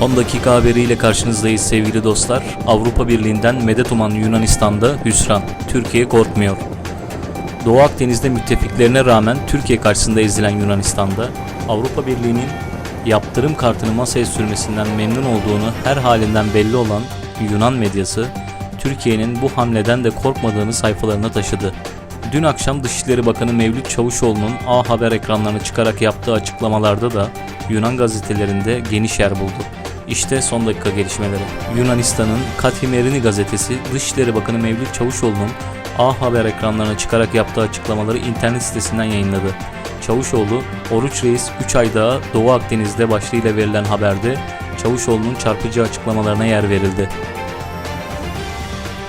Son dakika haberiyle karşınızdayız sevgili dostlar. Avrupa Birliği'nden medet uman Yunanistan'da hüsran. Türkiye korkmuyor. Doğu Akdeniz'de müttefiklerine rağmen Türkiye karşısında ezilen Yunanistan'da Avrupa Birliği'nin yaptırım kartını masaya sürmesinden memnun olduğunu her halinden belli olan Yunan medyası Türkiye'nin bu hamleden de korkmadığını sayfalarına taşıdı. Dün akşam Dışişleri Bakanı Mevlüt Çavuşoğlu'nun A Haber ekranlarına çıkarak yaptığı açıklamalarda da Yunan gazetelerinde geniş yer buldu. İşte son dakika gelişmeleri. Yunanistan'ın Katimerini gazetesi Dışişleri Bakanı Mevlüt Çavuşoğlu'nun A Haber ekranlarına çıkarak yaptığı açıklamaları internet sitesinden yayınladı. Çavuşoğlu, Oruç Reis 3 ay daha Doğu Akdeniz'de başlığıyla verilen haberde Çavuşoğlu'nun çarpıcı açıklamalarına yer verildi.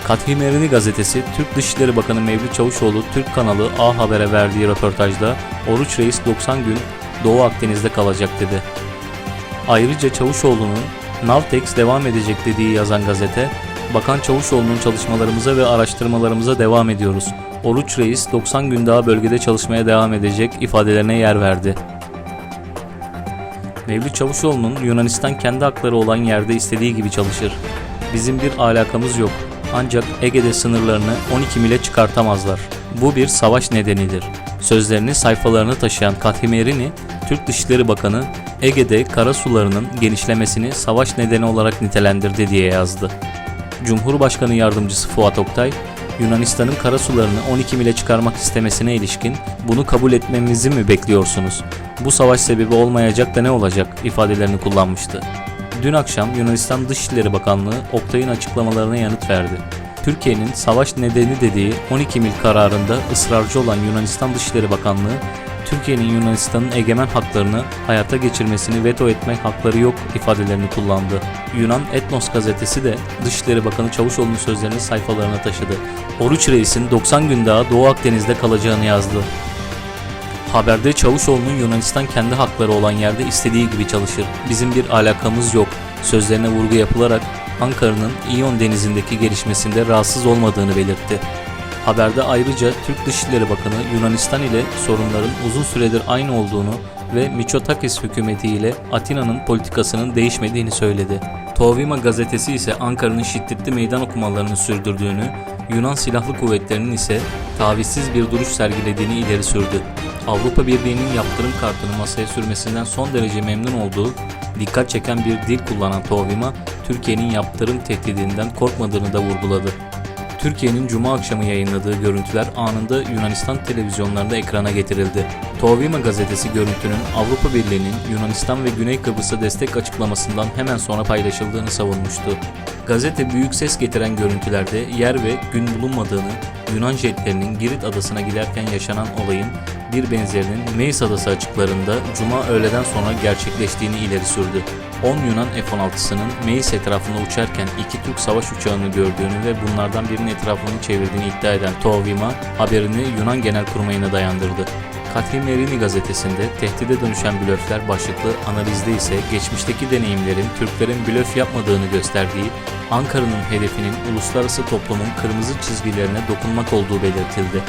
Katimerini gazetesi Türk Dışişleri Bakanı Mevlüt Çavuşoğlu Türk kanalı A Haber'e verdiği röportajda Oruç Reis 90 gün Doğu Akdeniz'de kalacak dedi. Ayrıca Çavuşoğlu'nun Navtex devam edecek dediği yazan gazete, Bakan Çavuşoğlu'nun çalışmalarımıza ve araştırmalarımıza devam ediyoruz. Oruç Reis 90 gün daha bölgede çalışmaya devam edecek ifadelerine yer verdi. Mevlüt Çavuşoğlu'nun Yunanistan kendi hakları olan yerde istediği gibi çalışır. Bizim bir alakamız yok. Ancak Ege'de sınırlarını 12 mile çıkartamazlar. Bu bir savaş nedenidir. Sözlerini sayfalarını taşıyan Katimerini, Türk Dışişleri Bakanı, Ege'de kara sularının genişlemesini savaş nedeni olarak nitelendirdi diye yazdı. Cumhurbaşkanı Yardımcısı Fuat Oktay, Yunanistan'ın kara sularını 12 mile çıkarmak istemesine ilişkin bunu kabul etmemizi mi bekliyorsunuz? Bu savaş sebebi olmayacak da ne olacak ifadelerini kullanmıştı. Dün akşam Yunanistan Dışişleri Bakanlığı Oktay'ın açıklamalarına yanıt verdi. Türkiye'nin savaş nedeni dediği 12 mil kararında ısrarcı olan Yunanistan Dışişleri Bakanlığı, Türkiye'nin Yunanistan'ın egemen haklarını hayata geçirmesini veto etmek hakları yok ifadelerini kullandı. Yunan Etnos gazetesi de Dışişleri Bakanı Çavuşoğlu'nun sözlerini sayfalarına taşıdı. Oruç Reis'in 90 gün daha Doğu Akdeniz'de kalacağını yazdı. Haberde Çavuşoğlu'nun Yunanistan kendi hakları olan yerde istediği gibi çalışır. Bizim bir alakamız yok. Sözlerine vurgu yapılarak Ankara'nın İyon denizindeki gelişmesinde rahatsız olmadığını belirtti. Haberde ayrıca Türk Dışişleri Bakanı Yunanistan ile sorunların uzun süredir aynı olduğunu ve Mitsotakis hükümeti ile Atina'nın politikasının değişmediğini söyledi. Tovima gazetesi ise Ankara'nın şiddetli meydan okumalarını sürdürdüğünü, Yunan Silahlı Kuvvetleri'nin ise tavizsiz bir duruş sergilediğini ileri sürdü. Avrupa Birliği'nin yaptırım kartını masaya sürmesinden son derece memnun olduğu, dikkat çeken bir dil kullanan Tovima, Türkiye'nin yaptırım tehdidinden korkmadığını da vurguladı. Türkiye'nin Cuma akşamı yayınladığı görüntüler anında Yunanistan televizyonlarında ekrana getirildi. Tovima gazetesi görüntünün Avrupa Birliği'nin Yunanistan ve Güney Kıbrıs'a destek açıklamasından hemen sonra paylaşıldığını savunmuştu. Gazete büyük ses getiren görüntülerde yer ve gün bulunmadığını, Yunan jetlerinin Girit adasına giderken yaşanan olayın bir benzerinin Meis adası açıklarında Cuma öğleden sonra gerçekleştiğini ileri sürdü. 10 Yunan F-16'sının Meis etrafında uçarken iki Türk savaş uçağını gördüğünü ve bunlardan birinin etrafını çevirdiğini iddia eden Tovima haberini Yunan Genelkurmayı'na dayandırdı. Katrinlerini gazetesinde tehdide dönüşen blöfler başlıklı analizde ise geçmişteki deneyimlerin Türklerin blöf yapmadığını gösterdiği, Ankara'nın hedefinin uluslararası toplumun kırmızı çizgilerine dokunmak olduğu belirtildi.